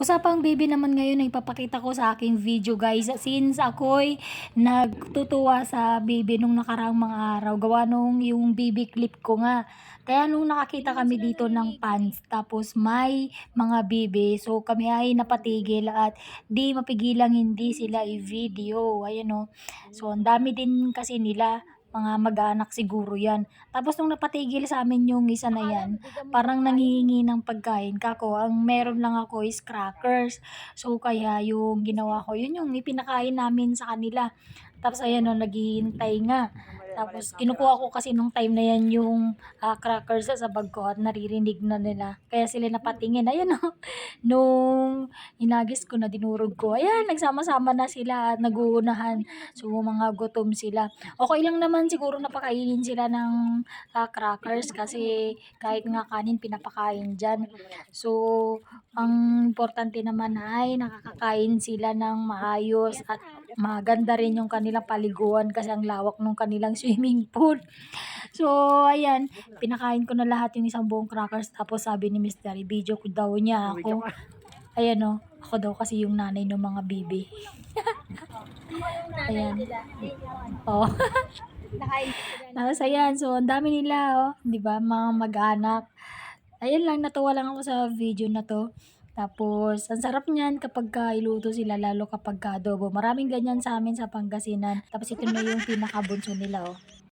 Usapang baby naman ngayon ay ipapakita ko sa aking video guys. Since ako'y nagtutuwa sa baby nung nakaraang mga araw. Gawa nung yung baby clip ko nga. Kaya nung nakakita kami dito ng pants, tapos may mga baby, so kami ay napatigil at di mapigilang hindi sila i-video. Ayan o. So ang dami din kasi nila mga mag-anak siguro yan. Tapos nung napatigil sa amin yung isa na yan, parang nangihingi ng pagkain. Kako, ang meron lang ako is crackers. So, kaya yung ginawa ko, yun yung ipinakain namin sa kanila. Tapos, ayan o, naghihintay nga. Tapos, kinukuha ko kasi nung time na yan yung ah, crackers sa bag ko at naririnig na nila. Kaya sila napatingin. Ayan o, nung inagis ko na dinurog ko. Ayan, nagsama-sama na sila at naguunahan. So, mga gutom sila. Okay lang naman siguro napakainin sila ng ah, crackers kasi kahit nga kanin pinapakain dyan. So, ang importante naman ay nakakakain sila ng maayos at maganda rin yung kanilang paliguan kasi ang lawak ng kanilang swimming pool. So, ayan, pinakain ko na lahat yung isang buong crackers tapos sabi ni Mr. video ko daw niya ako. Ayan o, ako daw kasi yung nanay ng mga bibi. Ayan. Oh. Tapos ayan, so ang dami nila, oh, 'di ba? Mga mag-anak. Ayun lang, natuwa lang ako sa video na 'to. Tapos, ang sarap niyan kapag ka iluto sila, lalo kapag ka adobo. Maraming ganyan sa amin sa Pangasinan. Tapos ito na yung pinakabunso nila, oh.